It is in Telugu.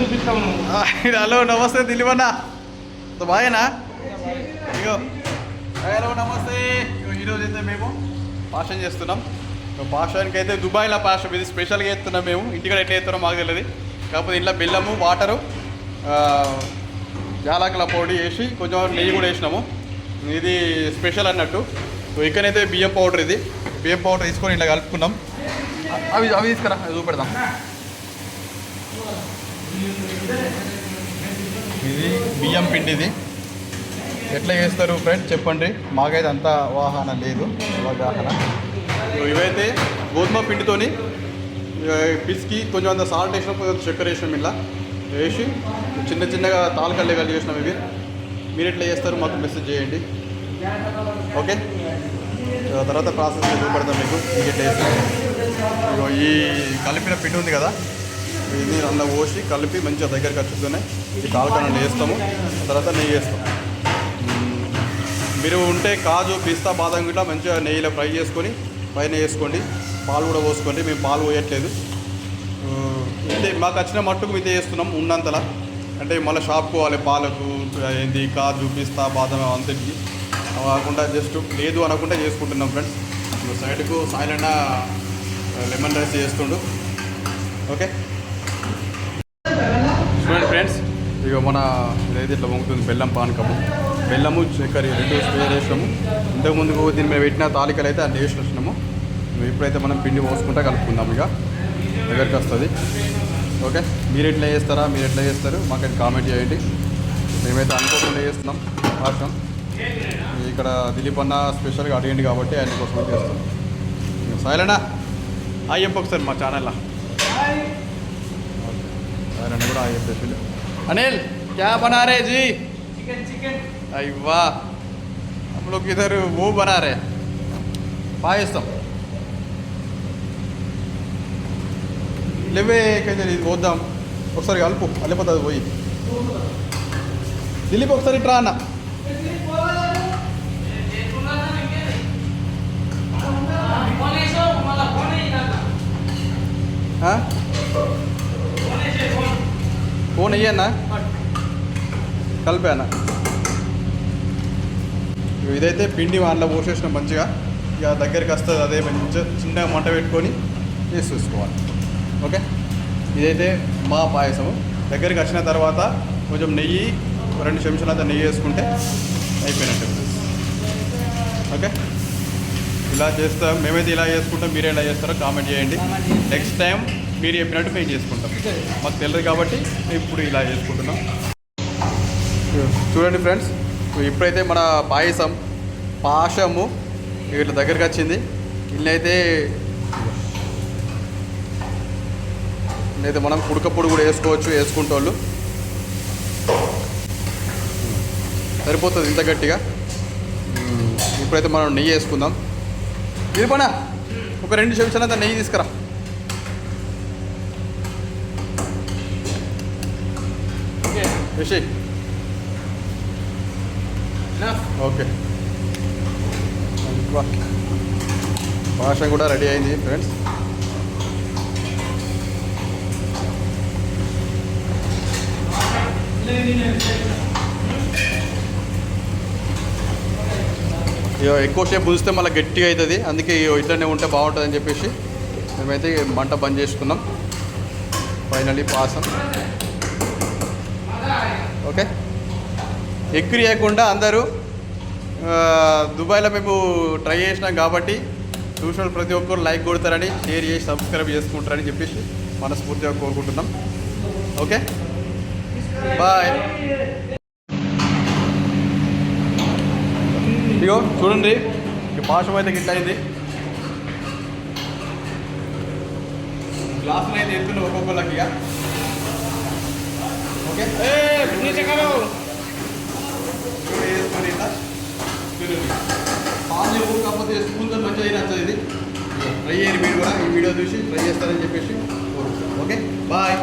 చూపిస్తాము హలో నమస్తే దిలీపన్న. తో బాగేనా ఇగో. హలో నమస్తే. ఇగో ఈరోజు అయితే మేము పాషన్ చేస్తున్నాం. పాషానికి అయితే దుబాయ్లో పాషం ఇది స్పెషల్గా చేస్తున్నాం మేము. ఇంటికాడ ఎట్లా చేస్తున్నాం మాకు తెలియదు. కాకపోతే ఇంట్లో బెల్లము వాటరు యాలకుల పొడి వేసి కొంచెం నెయ్యి కూడా వేసినాము. ఇది స్పెషల్ అన్నట్టు. సో ఇక్కడైతే బియ్యం పౌడర్ ఇది. బియ్యం పౌడర్ తీసుకొని ఇలా కలుపుకున్నాం. అవి అవి తీసుకురా చూపెడదాం. ఇది బియ్యం పిండి ఇది. ఎట్లా చేస్తారు ఫ్రెండ్స్ చెప్పండి. మాకైతే అంత వాహన లేదు. అవగాహన. ఇవైతే గోధుమ పిండితోని పిసికి కొంచెం అంత సాల్ట్ వేసినాం కొంచెం చక్కెర వేసినాం ఇలా వేసి చిన్న చిన్నగా తాలకల్లే కలిసి చేసినాం ఇవి. మీరు ఎట్లా చేస్తారు మాకు మెసేజ్ చేయండి. ఓకే? తర్వాత ప్రాసెస్ చూపెడతాం మీకు. మీకు ఎట్లా చేస్తారు? ఇగో ఈ కలిపిన పిండి ఉంది కదా. ఇది అందులో పోసి కలిపి మంచిగా దగ్గర కచ్చుతూనే ఈ తాలకన్న వేస్తాము. తర్వాత నెయ్యి వేస్తాం. మీరు ఉంటే కాజు పిస్తా బాదం గిట్లా మంచిగా నెయ్యిలో ఫ్రై చేసుకొని పైన వేసుకోండి. పాలు కూడా పోసుకోండి. మేము పాలు పోయట్లేదు. అంటే ఇంతే. మాకు వచ్చిన మట్టుకు మీతో చేస్తున్నాం ఉన్నంతలా. అంటే మళ్ళీ షాప్ పోవాలి. పాలకు ఏంది కాజు పిస్తా బాదం అంతటికి. అవి కాకుండా జస్ట్ లేదు అనకుండా చేసుకుంటున్నాం ఫ్రెండ్స్. సైడ్కు సాయిలెండా లెమన్ రైస్ చేస్తుండు. ఓకే చూడండి ఫ్రెండ్స్ ఇక మన ఇదైతే ఇట్లా పొంగుతుంది బెల్లం పానకము. బెల్లము చక్కెర రెండు స్పేర్ వేసినాము ఇంతకు ముందుకు దీని మీద పెట్టిన తాలికలు అయితే అన్ని వేసి వచ్చినాము. ఇప్పుడైతే మనం పిండి పోసుకుంటా కలుపుకుందాం ఇక దగ్గరికి వస్తుంది? ఓకే? మీరు ఎట్లా చేస్తారా? మీరు ఎట్లా చేస్తారు? మాకైతే కామెంట్ చేయండి. మేమైతే అనుకోకుండా చేస్తున్నాం. భాషం. ఇక్కడ దిలీప్ అన్న స్పెషల్గా అడిగింది కాబట్టి ఆయన కోసం చేస్తాం. సాయిలనా హాయ్ చెప్పు ఒకసారి మా ఛానల్లో. ఆయన కూడా హాయ్ చెప్పేసి अनिल क्या बना रहे जी చికెన్ చికెన్ अरे वाह हम लोग इधर वो बना रहे हैं పాయసం లేవే కొంచెం ఇది పోద్దాం ఒకసారి కలుపు వెళ్ళిపోతుంది అది పోయి దిలీప్ ఒకసారి ఇట్రా అన్న ఫోన్ అయ్యన్నా కలిపానా ఇదైతే పిండి అందులో పోసేసిన మంచిగా ఇక దగ్గరికి వస్తుంది అదే మంచిగా చిన్నగా మంట పెట్టుకొని వేసి చూసుకోవాలి ఓకే ఇదైతే మా పాయసము దగ్గరికి వచ్చిన తర్వాత కొంచెం నెయ్యి రెండు చెంచాలు అంతా నెయ్యి వేసుకుంటే అయిపోయినట్టు. ఓకే? ఇలా చేస్తాం. మేమైతే ఇలా చేసుకుంటాం. మీరు ఎలా చేస్తారో కామెంట్ చేయండి. నెక్స్ట్ టైం మీరు చెప్పినట్టు మేము చేసుకుంటాం. మాకు తెలియదు కాబట్టి ఇప్పుడు ఇలా చేసుకుంటున్నాం. చూడండి ఫ్రెండ్స్ ఇప్పుడైతే మన పాయసం పాశము వీళ్ళ దగ్గరికి వచ్చింది. ఇల్లైతే అయితే మనం కుడకపొడి కూడా వేసుకోవచ్చు వేసుకుంటోళ్ళు. సరిపోతుంది ఇంత గట్టిగా? ఇప్పుడైతే మనం నెయ్యి వేసుకుందాం. ఇది పనా ఒక రెండు నిమిషాలు నెయ్యి తీసుకురా. రిషి ఓకే భాష కూడా రెడీ అయింది ఫ్రెండ్స్ ఇక ఎక్కువసేపు పులిస్తే మళ్ళీ గట్టిగా అవుతుంది. అందుకే ఇగో ఇట్లనే ఉంటే బాగుంటుంది అని చెప్పేసి మేమైతే మంట బంద్ చేసుకున్నాం. ఫైనలీ పాసం ఓకే? ఎక్కువ చేయకుండా అందరూ దుబాయ్లో మేము ట్రై చేసినాం కాబట్టి చూసిన ప్రతి ఒక్కరు లైక్ కొడతారని షేర్ చేసి సబ్స్క్రైబ్ చేసుకుంటారని చెప్పేసి మనస్ఫూర్తిగా కోరుకుంటున్నాం. ఓకే? బాయ్. ఇగో చూడండి ఈ పాశం అయితే గిట్ల అయింది. గ్లాసులు అయితే ఎత్తులు ఒక్కొక్కరికి ఇక. ఓకే ఏ నీచే కరో ఇట్లా పాలు చెప్పు కాకపోతే స్కూల్తో మంచిగా అయినచ్చు ఇది ట్రై చేయండి మీరు కూడా ఈ వీడియో చూసి ట్రై చేస్తారని చెప్పేసి ఓకే బాయ్.